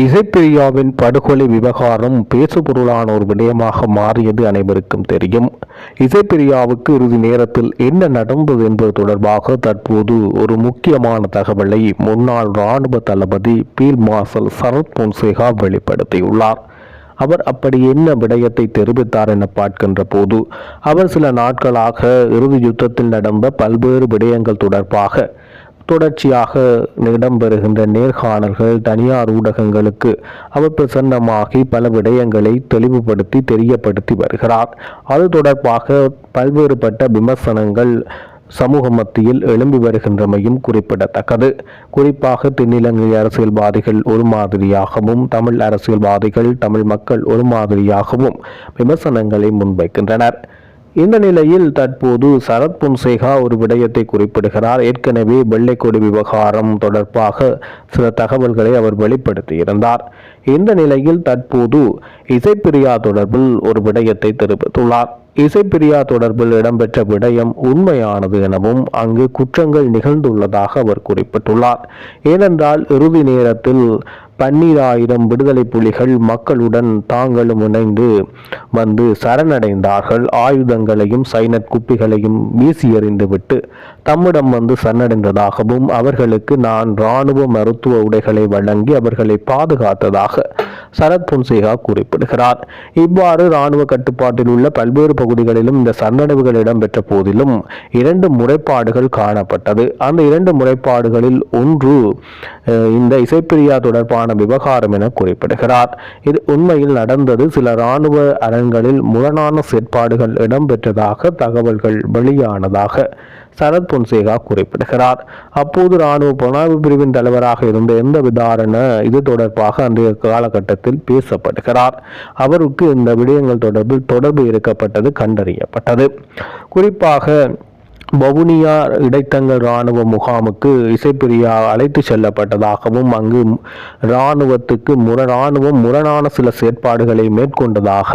இசைப்பிரியாவின் படுகொலை விவகாரம் பேசுபொருளான ஒரு விடயமாக மாறியது அனைவருக்கும் தெரியும். இசைப்பிரியாவுக்கு இறுதி நேரத்தில் என்ன நடந்தது என்பது தொடர்பாக தற்போது ஒரு முக்கியமான தகவலை முன்னாள் இராணுவ தளபதி பீல் மார்ஷல் சரத் பொன்சேகா வெளிப்படுத்தியுள்ளார். அவர் அப்படி என்ன விடயத்தை தெரிவித்தார் என பார்க்கின்ற போது அவர் சில நாட்களாக இறுதி யுத்தத்தில் நடந்த பல்வேறு விடயங்கள் தொடர்பாக தொடர்ச்சியாக இடம்பெறுகின்ற நேர்காணல்கள் தனியார் ஊடகங்களுக்கு அவர் பிரசன்னமாகி பல விடயங்களை தெளிவுபடுத்தி தெரியப்படுத்தி வருகிறார். அது தொடர்பாக பல்வேறுபட்ட விமர்சனங்கள் சமூக மத்தியில் எழும்பி வருகின்றமையும் குறிப்பிடத்தக்கது. குறிப்பாக தென்னிலங்கை அரசியல்வாதிகள் ஒரு மாதிரியாகவும் தமிழ் அரசியல்வாதிகள் தமிழ் மக்கள் ஒரு மாதிரியாகவும் விமர்சனங்களை முன்வைக்கின்றனர். இந்த நிலையில் தற்போது சரத் பொன்சேகா ஒரு விடயத்தை குறிப்பிடுகிறார். ஏற்கனவே வெள்ளைக்கொடி விவகாரம் தொடர்பாக சில தகவல்களை அவர் வெளிப்படுத்தியிருந்தார். இந்த நிலையில் தற்போது இசைப்பிரியா தொடர்பில் ஒரு விடயத்தை தெரிவித்துள்ளார். இசைப்பிரியா தொடர்பில் இடம்பெற்ற விடயம் உண்மையானது எனவும் அங்கு குற்றங்கள் நிகழ்ந்துள்ளதாக அவர் குறிப்பிட்டுள்ளார். ஏனென்றால் இறுதி நேரத்தில் பன்னீராயிரம் விடுதலை புலிகள் மக்களுடன் தாங்களும் இணைந்து வந்து சரணடைந்தார்கள். ஆயுதங்களையும் சைனட் குப்பிகளையும் வீசி எறிந்துவிட்டு தம்மிடம் வந்து சரணடைந்ததாகவும் அவர்களுக்கு நான் இராணுவ மருத்துவ உடைகளை வழங்கி அவர்களை பாதுகாத்ததாக சரத் பொன்சேகா குறிப்பிடுகிறார். இவ்வாறு இராணுவ கட்டுப்பாட்டில் உள்ள பல்வேறு பகுதிகளிலும் இந்த சரணடைவுகள் இடம்பெற்ற போதிலும் இரண்டு முறைப்பாடுகள் காணப்பட்டது. அந்த இரண்டு முறைப்பாடுகளில் ஒன்று இந்த இசைப்பிரியா தொடர்பான விவகாரம் என குறிப்பிடுகிறார். இது உண்மையில் நடந்தது சில இராணுவ அரண்களில் முரணான செயற்பாடுகள் இடம்பெற்றதாக தகவல்கள் வெளியானதாக சரத் பொன்சேகா குறிப்பிடுகிறார். அப்போது இராணுவ புலனாய்வு பிரிவின் தலைவராக இருந்த எந்த விதாரண இது தொடர்பாக அன்றைய காலகட்டத்தில் பேசப்படுகிறார். அவருக்கு இந்த விடயங்கள் தொடர்பில் தொடர்பு இருக்கப்பட்டது கண்டறியப்பட்டது. குறிப்பாக வவுனியா இடைத்தங்கள் இராணுவ முகாமுக்கு இசைப்பிரியா அழைத்து செல்லப்பட்டதாகவும் அங்கு இராணுவத்துக்கு முர இராணுவம் முரணான சில செயற்பாடுகளை மேற்கொண்டதாக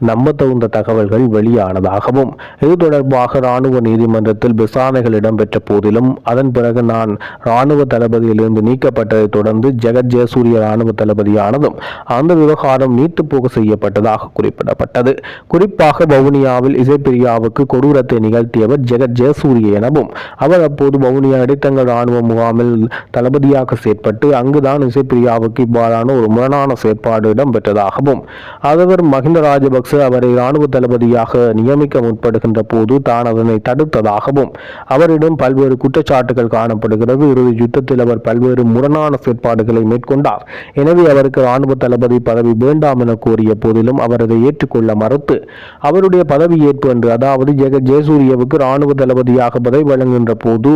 நம்ப தகுந்த தகவல்கள் வெளியானதாகவும் இது தொடர்பாக இராணுவ நீதிமன்றத்தில் விசாரணைகள் இடம்பெற்ற போதிலும் அதன் பிறகு நான் இராணுவ தளபதியிலிருந்து நீக்கப்பட்டதை தொடர்ந்து ஜெகத் ஜெயசூரிய இராணுவ தளபதியானதும் அந்த விவகாரம் நீட்டு செய்யப்பட்டதாக குறிப்பிடப்பட்டது. குறிப்பாக வவுனியாவில் இசைப்பிரியாவுக்கு கொடூரத்தை நிகழ்த்தியவர் ஜெகத் ஜெயசூரிய எனவும் அவர் அப்போது வவுனியா இடைத்தங்கள் இராணுவ முகாமில் தளபதியாக செயற்பட்டு அங்குதான் இசைப்பிரியாவுக்கு இவ்வாறான ஒரு முரணான செயற்பாடு இடம்பெற்றதாகவும் அவர் மஹிந்த ராஜபக்ச அவரை இராணுவ தளபதியாக நியமிக்க முற்படுகின்ற போது தான் அதனை தடுத்ததாகவும் அவரிடம் பல்வேறு குற்றச்சாட்டுகள் காணப்படுகிறது. இறுதி யுத்தத்தில் அவர் பல்வேறு முரணான செயற்பாடுகளை மேற்கொண்டார். எனவே அவருக்கு இராணுவ தளபதி பதவி வேண்டாம் என கோரிய போதிலும் அவர் அதை ஏற்றுக்கொள்ள மறுத்து அவருடைய பதவி ஏற்பு என்று அதாவது ஜெக ஜெயசூரியவுக்கு இராணுவ தளபதியாக பதவி வழங்குகின்ற போது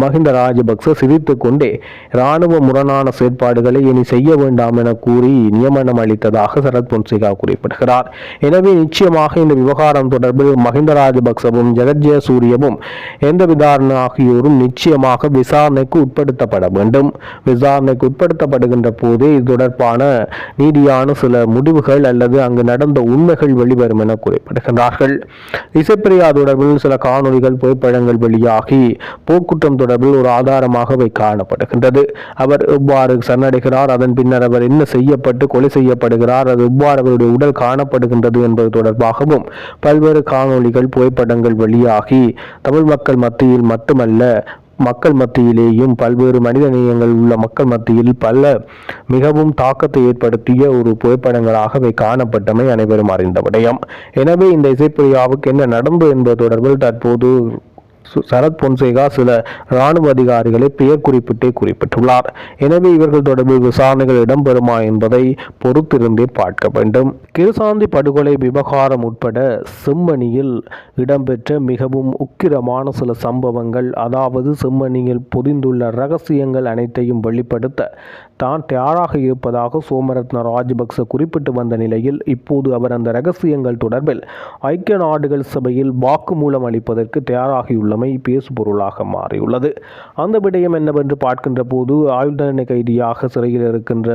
மஹிந்த ராஜபக்ச சிரித்துக் கொண்டே இராணுவ முரணான செயற்பாடுகளை இனி செய்ய வேண்டாம் என கூறி நியமனம் அளித்ததாக சரத் பொன்சேகா குறிப்பிடுகிறார். எனவே நிச்சயமாக இந்த விவகாரம் தொடர்பில் மஹிந்த ராஜபக்சவும் ஜெகஜய சூரியவும் எந்த விதாரண ஆகியோரும் நிச்சயமாக விசாரணைக்கு உட்படுத்தப்பட வேண்டும். விசாரணைக்கு உட்படுத்தப்படுகின்ற போதே இது தொடர்பான நீதியான சில முடிவுகள் அல்லது அங்கு நடந்த உண்மைகள் வெளிவரும் என குறிப்பிடுகின்றார்கள். இசைப்பிரியா தொடர்பில் சில காணொளிகள் புகைப்படங்கள் வெளியாகி போக்குற்றம் தொடர்பில் ஒரு ஆதாரமாகவே காணப்படுகின்றது. அவர் எவ்வாறு சரணடைகிறார் அதன் பின்னர் அவர் என்ன செய்யப்பட்டு கொலை செய்யப்படுகிறார் அது எவ்வாறு அவருடைய உடல் காணப்படுகின்றது என்பது தொடர்பாகவும் பல்வேறு காணொளிகள் புகைப்படங்கள் வெளியாகி தமிழ் மக்கள் மத்தியில் மட்டுமல்ல மக்கள் மத்தியிலேயும் பல்வேறு மனித நேயங்கள் உள்ள மக்கள் மத்தியில் பல மிகவும் தாக்கத்தை ஏற்படுத்திய ஒரு புகைப்படங்களாகவே காணப்பட்டமை அனைவரும் அறிந்த விடயம். எனவே இந்த இசைப்பிரியாவுக்கு என்ன நடந்தது என்பது தொடர்பில் தற்போது சரத் பொன்சேகா சில இராணுவ அதிகாரிகளை பெயர் குறிப்பிட்டே குறிப்பிட்டுள்ளார். எனவே இவர்கள் தொடர்பில் விசாரணைகள் இடம்பெறுமா என்பதை பொறுத்திருந்தே பார்க்க வேண்டும். கிருசாந்தி படுகொலை விவகாரம் உட்பட செம்மணியில் இடம்பெற்ற மிகவும் உக்கிரமான சில சம்பவங்கள் அதாவது செம்மணியில் பொதிந்துள்ள ரகசியங்கள் அனைத்தையும் வெளிப்படுத்த தான் தயாராக இருப்பதாக சோமரத்ன ராஜபக்ச குறிப்பிட்டு வந்த நிலையில் இப்போது அவர் அந்த ரகசியங்கள் தொடர்பில் ஐக்கிய நாடுகள் சபையில் வாக்குமூலம் அளிப்பதற்கு தயாராகியுள்ளமை பேசுபொருளாக மாறியுள்ளது. அந்த விடயம் என்னவென்று பார்க்கின்ற போது ஆயுள் தண்டனை கைதியாக சிறையில் இருக்கின்ற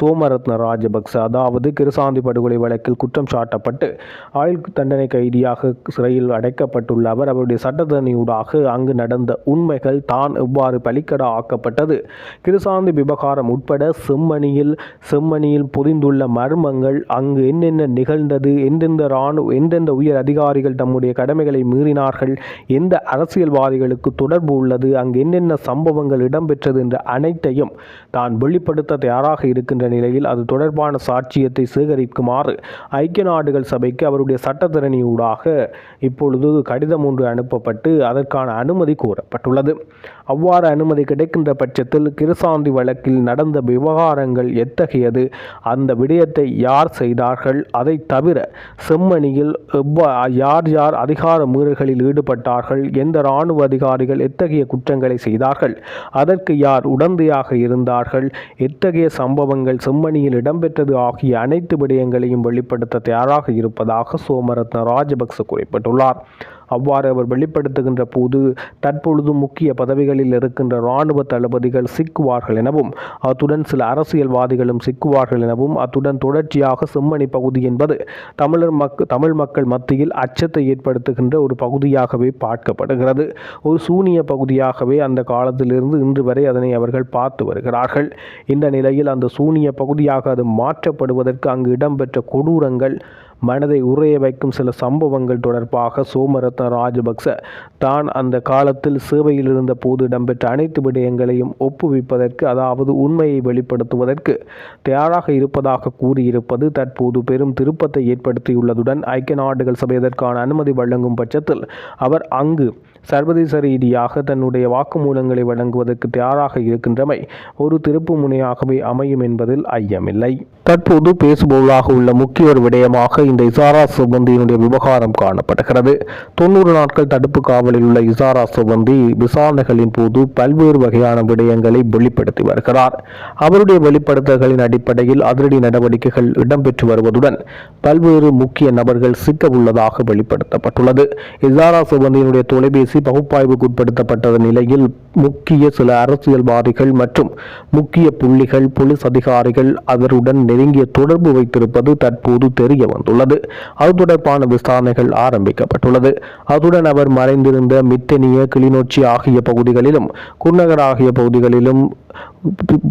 சோமரத்ன ராஜபக்ச அதாவது கிருசாந்தி படுகொலை வழக்கில் குற்றம் சாட்டப்பட்டு ஆயுள் தண்டனை கைதியாக சிறையில் அடைக்கப்பட்டுள்ள அவர் அவருடைய சட்டத்தரணியூடாக அங்கு நடந்த உண்மைகள் தான் எவ்வாறு பலிக்கடா ஆக்கப்பட்டது? கிருசாந்தி விவகாரம் உட்பட செம்மணியில் செம்மணியில் பொதிந்துள்ள மர்மங்கள் அங்கு என்னென்ன நிகழ்ந்தது எந்தெந்த இராணுவ எந்தெந்த உயர் அதிகாரிகள் தம்முடைய கடமைகளை மீறினார்கள் எந்த அரசியல்வாதிகளுக்கு தொடர்பு உள்ளது அங்கு என்னென்ன சம்பவங்கள் இடம்பெற்றது என்ற அனைத்தையும் தான் வெளிப்படுத்த தயாராக இருக்கின்ற நிலையில் அது தொடர்பான சாட்சியத்தை சேகரிக்குமாறு ஐக்கிய நாடுகள் சபைக்கு அவருடைய சட்டத்திறனியூடாக இப்பொழுது கடிதம் ஒன்று அனுப்பப்பட்டு அதற்கான அனுமதி கோரப்பட்டுள்ளது. அவ்வாறு அனுமதி கிடைக்கின்ற பட்சத்தில் கிருசாந்தி வழக்கில் நடந்த விவகாரங்கள் எத்தகையது? அந்த விடயத்தை யார் செய்தார்கள்? அதை தவிர செம்மணியில் யார் யார் அதிகார மீறல்களில் ஈடுபட்டார்கள்? எந்த இராணுவ அதிகாரிகள் எத்தகைய குற்றங்களை செய்தார்கள்? அதற்கு யார் உடந்தையாக இருந்தார்கள்? எத்தகைய சம்பவங்கள் செம்மணியில் இடம்பெற்றது ஆகிய அனைத்து விடயங்களையும் வெளிப்படுத்த தயாராக இருப்பதாக சோமரத்ன ராஜபக்ச குறிப்பிட்டுள்ளார். அவ்வாறு அவர் வெளிப்படுத்துகின்ற போது தற்பொழுது முக்கிய பதவிகளில் இருக்கின்ற இராணுவ தளபதிகள் சிக்குவார்கள் எனவும் அத்துடன் சில அரசியல்வாதிகளும் சிக்குவார்கள் எனவும் அத்துடன் தொடர்ச்சியாக செம்மணி பகுதி என்பது தமிழர் மக் தமிழ் மக்கள் மத்தியில் அச்சத்தை ஏற்படுத்துகின்ற ஒரு பகுதியாகவே பார்க்கப்படுகிறது. ஒரு சூனிய பகுதியாகவே அந்த காலத்திலிருந்து இன்று வரை அதனை அவர்கள் பார்த்து வருகிறார்கள். இந்த நிலையில் அந்த சூனிய பகுதியாக அது மாற்றப்படுவதற்கு அங்கு இடம்பெற்ற கொடூரங்கள் மனதை உறைய வைக்கும் சில சம்பவங்கள் தொடர்பாக சோமரத்ன ராஜபக்ச தான் அந்த காலத்தில் சேவையில் இருந்த போது இடம்பெற்ற அனைத்து விடயங்களையும் ஒப்புவிப்பதற்கு அதாவது உண்மையை வெளிப்படுத்துவதற்கு தயாராக இருப்பதாக கூறியிருப்பது தற்போது பெரும் திருப்பத்தை ஏற்படுத்தியுள்ளதுடன் ஐக்கிய நாடுகள் சபை அதற்கான அனுமதி வழங்கும் பட்சத்தில் அவர் அங்கு சர்வதேச ரீதியாக தன்னுடைய வாக்குமூலங்களை வழங்குவதற்கு தயாராக இருக்கின்றமை ஒரு திருப்பு முனையாகவே அமையும் என்பதில் ஐயமில்லை. தற்போது பேசுபொருளாக உள்ள முக்கிய ஒரு விடயமாக இந்த இசாரா சுபந்தியினுடைய விவகாரம் காணப்படுகிறது. தொண்ணூறு நாட்கள் தடுப்பு காவலில் உள்ள இசாரா சுபந்தி விசாரணைகளின் போது பல்வேறு வகையான விடயங்களை வெளிப்படுத்தி வருகிறார். அவருடைய வெளிப்படுத்தல்களின் அடிப்படையில் அதிரடி நடவடிக்கைகள் இடம்பெற்று வருவதுடன் பல்வேறு முக்கிய நபர்கள் சிக்க உள்ளதாக வெளிப்படுத்தப்பட்டுள்ளது. இசாரா சுபந்தியினுடைய தொலைபேசி பகுப்பாய்வுக்கு உட்படுத்தப்பட்ட நிலையில் முக்கிய சில அரசியல்வாதிகள் மற்றும் முக்கிய புள்ளிகள் போலீஸ் அதிகாரிகள் அவருடன் நெருங்கிய தொடர்பு வைத்திருப்பது தற்போது தெரிய வந்துள்ளது. அது தொடர்பான விசாரணைகள் ஆரம்பிக்கப்பட்டுள்ளது. அதுடன் அவர் மறைந்திருந்த மித்தனிய கிளிநொச்சி ஆகிய பகுதிகளிலும் குன்னகர் ஆகிய பகுதிகளிலும்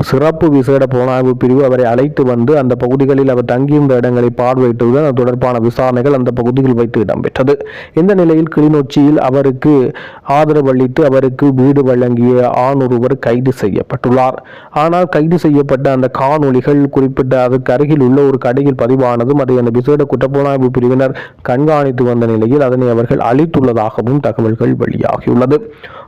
சிறப்பு விசேட புலனாய்வு பிரிவு அவரை அழைத்து வந்து அந்த பகுதிகளில் அவர் தங்கியிருந்த இடங்களை பார்வையிட்டதுடன் அது தொடர்பான விசாரணைகள் அந்த பகுதியில் வைத்து இடம்பெற்றது. இந்த நிலையில் கிளிநொச்சியில் அவருக்கு ஆதரவு அளித்து அவருக்கு வீடு வழங்கிய ஆண் ஒருவர் கைது செய்யப்பட்டுள்ளார். ஆனால் கைது செய்யப்பட்ட அந்த காணொளிகள் குறிப்பிட்ட அதற்கு அருகில் உள்ள ஒரு கடையில் பதிவானதும் அதை அந்த விசேட குற்றப்புலனாய்வு பிரிவினர் கண்காணித்து வந்த நிலையில் அதனை அவர்கள் அளித்துள்ளதாகவும் தகவல்கள் வெளியாகியுள்ளது.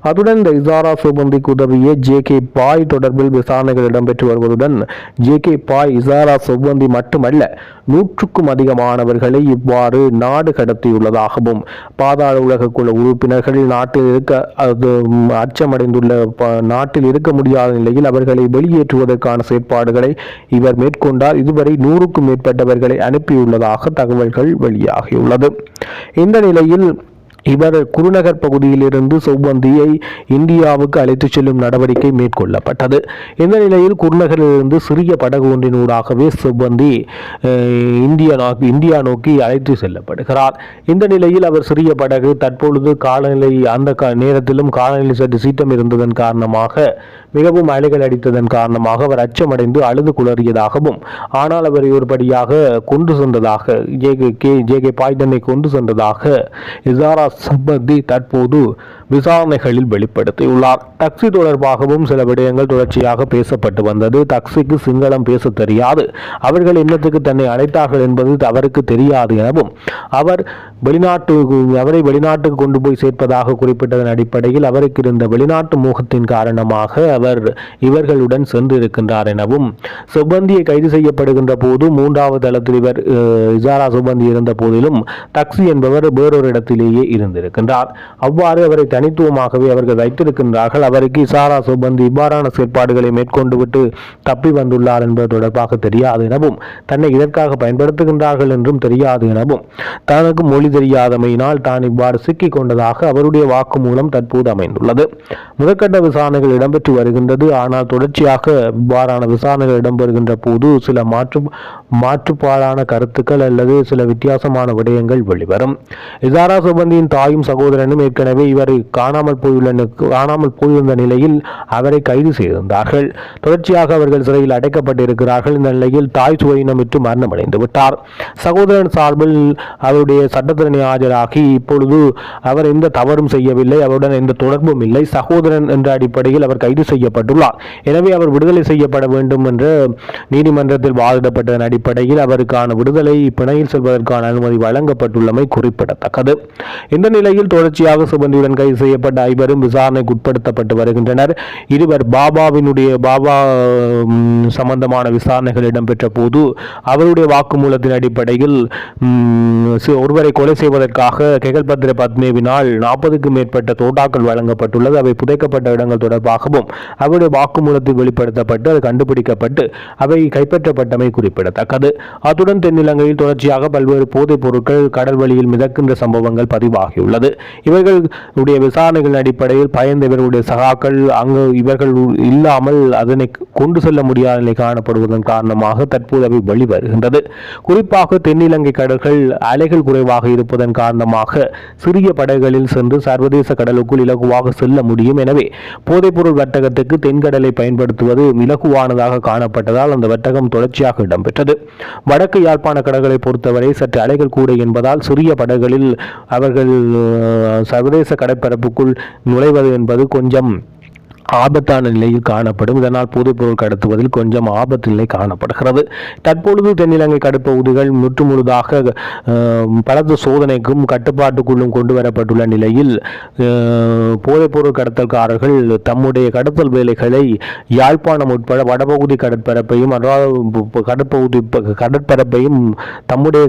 அதுடன் இந்த இசாரா சிபந்திக்கு உதவிய ஜே கே பாய் தொடர்பில் விசாரணைகள் இடம்பெற்று வருவதுடன் ஜே கே பாய் இசாரா சிபந்தி மட்டுமல்ல நூற்றுக்கும் அதிகமானவர்களை இவ்வாறு நாடு கடத்தியுள்ளதாகவும் பாதாள உலக குழு உறுப்பினர்கள் நாட்டில் இருக்க அது அச்சமடைந்துள்ள ப- நாட்டில் இருக்க முடியாத நிலையில் அவர்களை வெளியேற்றுவதற்கான செயற்பாடுகளை இவர் மேற்கொண்டார். இதுவரை நூறுக்கும் மேற்பட்டவர்களை அனுப்பியுள்ளதாக தகவல்கள் வெளியாகியுள்ளது. இந்த நிலையில் இவர் குருநகர் பகுதியிலிருந்து சௌபந்தியை இந்தியாவுக்கு அழைத்துச் செல்லும் நடவடிக்கை மேற்கொள்ளப்பட்டது. இந்த நிலையில் குருநகரிலிருந்து சிறிய படகு ஒன்றினூடாகவே சௌபந்தி செவ்வந்தி இந்தியா நோக்கி இந்தியா நோக்கி அழைத்து செல்லப்படுகிறார். இந்த நிலையில் அவர் சிறிய படகு தற்பொழுது காலநிலை அந்த நேரத்திலும் காலநிலை சற்று சீற்றம் இருந்ததன் காரணமாக மிகவும் அலைகள் அடித்ததன் காரணமாக அவர் அச்சமடைந்து அழுது குளறியதாகவும் ஆனால் அவரை ஒருபடியாக கொண்டு சென்றதாக ஜே கே ஜே கே பாய்டனை கொண்டு சென்றதாக இசாரா சம்பந்தி தற்போது விசாரணைகளில் வெளிப்படுத்தியுள்ளார். டாக்ஸி தொடர்பாகவும் சில விடயங்கள் தொடர்ச்சியாக பேசப்பட்டு வந்தது. டாக்ஸிக்கு சிங்களம் பேச தெரியாது. அவர்கள் என்னத்துக்கு தன்னை அழைத்தார்கள் என்பது அவருக்கு தெரியாது எனவும் அவர் வெளிநாட்டு அவரை வெளிநாட்டுக்கு கொண்டு போய் சேர்ப்பதாக குறிப்பிட்டதன் அடிப்படையில் அவருக்கு இருந்த வெளிநாட்டு மோகத்தின் காரணமாக அவர் இவர்களுடன் சென்றிருக்கின்றார் எனவும் சுபந்தியை கைது செய்யப்படுகின்ற போது மூன்றாவது தளத்தில் இவர் இசாரா சுபந்தி இருந்த போதிலும் டாக்ஸி என்பவர் வேறொரு இடத்திலேயே இருந்திருக்கின்றார் அவ்வாறு அவரை தனித்துவமாகவே அவர்கள் வைத்திருக்கின்றார்கள். அவருக்கு இசாரா சுபந்தி இவ்வாறான செயற்பாடுகளை மேற்கொண்டு விட்டு தப்பி வந்துள்ளார் என்பது தொடர்பாக தெரியாது எனவும் தன்னை இதற்காக பயன்படுத்துகின்றார்கள் என்றும் தெரியாது எனவும் தனக்கு மொழி தெரியாதமையினால் தான் இவ்வாறு சிக்கிக் கொண்டதாக அவருடைய வாக்குமூலம் தற்போது அமைந்துள்ளது. முதற்கட்ட விசாரணைகள் இடம்பெற்று வருகின்றது. ஆனால் தொடர்ச்சியாக இவ்வாறான விசாரணைகள் இடம்பெறுகின்ற போது சில மாற்று மாற்றுப்பாடான கருத்துக்கள் அல்லது சில வித்தியாசமான விடயங்கள் வெளிவரும். இசாரா சுபந்தியின் தாயும் சகோதரனும் ஏற்கனவே இவர் காணாமல் போயுள்ள காணாமல் போயிருந்த நிலையில் அவரை கைது செய்திருந்தார்கள். தொடர்ச்சியாக அவர்கள் சிறையில் அடைக்கப்பட்டிருக்கிறார்கள். இந்த நிலையில் தாய் சுவையினமிட்டு மரணமடைந்து விட்டார். சகோதரன் சார்பில் அவருடைய சட்டத்திறனை ஆஜராகி இப்பொழுது அவர் எந்த தவறும் செய்யவில்லை. அவருடன் எந்த தொடர்பும் இல்லை. சகோதரன் என்ற அடிப்படையில் அவர் கைது செய்யப்பட்டுள்ளார். எனவே அவர் விடுதலை செய்யப்பட வேண்டும் என்று நீதிமன்றத்தில் வாதிடப்பட்டதன் அடிப்படையில் அவருக்கான விடுதலை பிணையில் செல்வதற்கான அனுமதி வழங்கப்பட்டுள்ளமை குறிப்பிடத்தக்கது. இந்த இந்த நிலையில் தொடர்ச்சியாக சுபந்திரன் கைது செய்யப்பட்ட ஐவரும் விசாரணைக்கு உட்படுத்தப்பட்டு வருகின்றனர். இருவர் பாபாவினுடைய பாபா சம்பந்தமான விசாரணைகள் இடம்பெற்ற போது அவருடைய வாக்குமூலத்தின் அடிப்படையில் ஒருவரை கொலை செய்வதற்காக கெகல்பத்ர பத்மேவினால் நாற்பதுக்கும் மேற்பட்ட தோட்டாக்கள் வழங்கப்பட்டுள்ளது. அவை புதைக்கப்பட்ட இடங்கள் தொடர்பாகவும் அவருடைய வாக்குமூலத்தில் வெளிப்படுத்தப்பட்டு அது கண்டுபிடிக்கப்பட்டு அவை கைப்பற்றப்பட்டமை குறிப்பிடத்தக்கது. அத்துடன் தென்னிலங்கையில் தொடர்ச்சியாக பல்வேறு போதைப் பொருட்கள் கடல் வழியில் மிதக்கின்ற சம்பவங்கள் பதிவாகியுள்ளது இவர்களுடைய விசாரணைகள் அடிப்படையில் பயந்த இவர்களுடைய சகாக்கள் அங்கு இவர்கள் இல்லாமல் அதனை கொண்டு செல்ல முடியாத நிலை காணப்படுவதன் காரணமாக தற்போது அவை வெளிவருகின்றது. குறிப்பாக தென்னிலங்கை கடல்கள் அலைகள் குறைவாக இருப்பதன் காரணமாக சிறிய படகுகளில் சென்று சர்வதேச கடலுக்குள் இலகுவாக செல்ல முடியும். எனவே போதைப்பொருள் வர்த்தகத்துக்கு தென்கடலை பயன்படுத்துவது இலகுவானதாக காணப்பட்டதால் அந்த வர்த்தகம் தொடர்ச்சியாக இடம்பெற்றது. வடக்கு யாழ்ப்பாண கடல்களை பொறுத்தவரை சற்று அலைகள் கூட என்பதால் சிறிய படகுகளில் அவர்கள் சர்வதேச கடற்பரப்புக்குள் நுழைவது என்பது கொஞ்சம் ஆபத்தான நிலையில் காணப்படும். இதனால் போதைப்பொருள் கடத்துவதில் கொஞ்சம் ஆபத்து நிலை காணப்படுகிறது. தற்பொழுது தென்னிலங்கை கடற்பகுதிகள் முற்று முழுதாக பலத்த சோதனைக்கும் கட்டுப்பாட்டுக்குள்ளும் கொண்டு வரப்பட்டுள்ள நிலையில் போதைப்பொருள் கடத்தல்காரர்கள் தம்முடைய கடத்தல் வேலைகளை யாழ்ப்பாணம் உட்பட வடபகுதி கடற்பரப்பையும் கடற்பகுதி கடற்பரப்பையும் தம்முடைய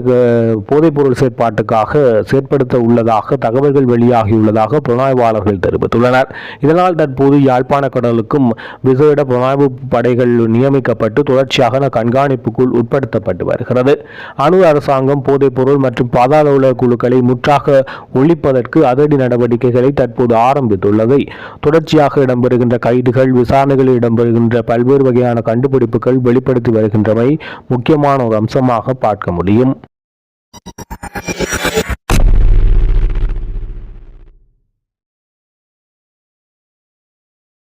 போதைப்பொருள் செயற்பாட்டுக்காக செயற்படுத்த உள்ளதாக தகவல்கள் வெளியாகியுள்ளதாக புலனாய்வாளர்கள் தெரிவித்துள்ளனர். இதனால் தற்போது யாழ்ப்பாண கடலுக்கும் விசேட புலனாய்வு படைகள் நியமிக்கப்பட்டு தொடர்ச்சியாக கண்காணிப்புக்குள் உட்படுத்தப்பட்டு வருகிறது. அணு அரசாங்கம் போதைப்பொருள் மற்றும் பாதாள உலக குழுக்களை முற்றாக ஒழிப்பதற்கு அதிரடி நடவடிக்கைகளை தற்போது ஆரம்பித்துள்ளதை. தொடர்ச்சியாக இடம்பெறுகின்ற கைதுகள் விசாரணைகளில் இடம்பெறுகின்ற பல்வேறு வகையான கண்டுபிடிப்புகள் வெளிப்படுத்தி வருகின்றமை முக்கியமான ஒரு அம்சமாக பார்க்க முடியும்.